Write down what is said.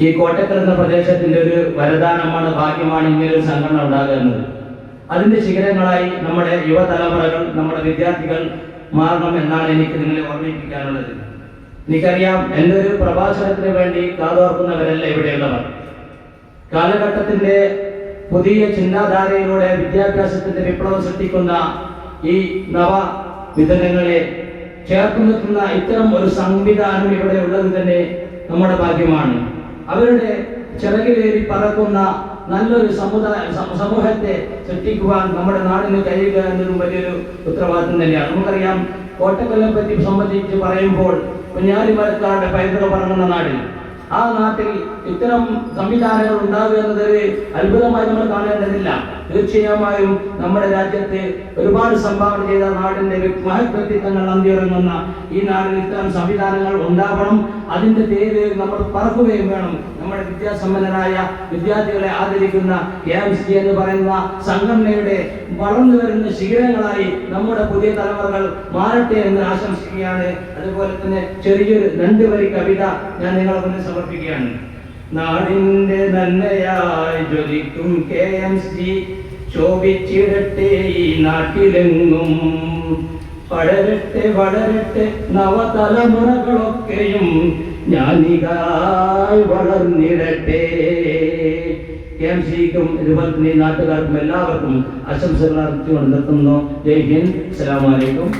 ഈ കോട്ടക്കൽ എന്ന പ്രദേശത്തിന്റെ ഒരു വരദാനമാണ് ഭാഗ്യമാണ് ഇങ്ങനെ ഒരു സംഘടന ഉണ്ടാകുന്നത്. അതിന്റെ ശിഖരങ്ങളായി നമ്മുടെ യുവതലമുറകൾ നമ്മുടെ വിദ്യാർത്ഥികൾ മാറണം എന്നാണ് എനിക്ക് നിങ്ങളെ ഓർമ്മിപ്പിക്കാനുള്ളത്. എനിക്കറിയാം എന്റെ ഒരു പ്രഭാഷണത്തിന് വേണ്ടി കാതോർക്കുന്നവരല്ല ഇവിടെയുള്ളവർ. കാലഘട്ടത്തിന്റെ പുതിയ ചിന്താധാരയിലൂടെ വിദ്യാഭ്യാസത്തിന്റെ വിപ്ലവം സൃഷ്ടിക്കുന്ന ഈ നവ വിതരണങ്ങളെ ചേർത്ത് നിർത്തുന്ന ഇത്തരം ഒരു സംവിധാനം ഇവിടെ ഉള്ളത് തന്നെ നമ്മുടെ ഭാഗ്യമാണ്. അവരുടെ ചിറകിലേറി പറക്കുന്ന നല്ലൊരു സമുദായ സമൂഹത്തെ സൃഷ്ടിക്കുവാൻ നമ്മുടെ നാടിന് കഴിയുക എന്നതും വലിയൊരു ഉത്തരവാദിത്വം തന്നെയാണ്. നമുക്കറിയാം കോട്ടക്കൊല്ലം പറ്റി സംബന്ധിച്ച് പറയുമ്പോൾ കുഞ്ഞാലിമരക്കാരുടെ പൈതൃക പറങ്ങുന്ന നാടിൽ ആ നാട്ടിൽ ഇത്തരം സംവിധാനങ്ങൾ ഉണ്ടാകുക എന്നത് അത്ഭുതമായി നമ്മൾ കാണേണ്ടതില്ല. തീർച്ചയായും നമ്മുടെ രാജ്യത്തെ ഒരുപാട് സംഭാവന ചെയ്ത നാടിന്റെ മഹത്വത്തിൽ മഹത് വ്യക്തിത്വങ്ങൾ അന്തിയിറങ്ങുന്ന ഈ നാടിന് ഇത്തരം സംവിധാനങ്ങൾ ഉണ്ടാവണം. അതിന്റെ പേര് നമ്മൾ പറക്കുകയും വേണം. നമ്മുടെ വിദ്യാസമ്പന്നരായ വിദ്യാർത്ഥികളെ ആദരിക്കുന്ന എം എന്ന് പറയുന്ന സംഘടനയുടെ വളർന്നു വരുന്ന ശീലങ്ങളായി നമ്മുടെ പുതിയ തലമുറകൾ മാറട്ടെ എന്ന് ആശംസിക്കുകയാണ്. അതുപോലെ തന്നെ ചെറിയൊരു രണ്ട് വരി കവിത ഞാൻ നിങ്ങളെ മുന്നിൽ സമർപ്പിക്കുകയാണ്. നാടിന്റെ നന്മയായി ജ്വലിക്കും കെ എം സി. ശോഭിച്ചിടട്ടെ ഈ നാട്ടിലെങ്ങും. വളരട്ടെ വളരട്ടെ നവതലമുറകളൊക്കെയും ജ്ഞാനികായി വളർന്നിടട്ടെ. കെ എം സിക്കും ഇതുപോലെ തന്നെ നാട്ടുകാർക്കും എല്ലാവർക്കും ആശംസകൾ അർപ്പിച്ചുകൊണ്ട് നിർത്തുന്നു. ജയ് ഹിന്ദ്. അസ്സലാമു അലൈക്കും.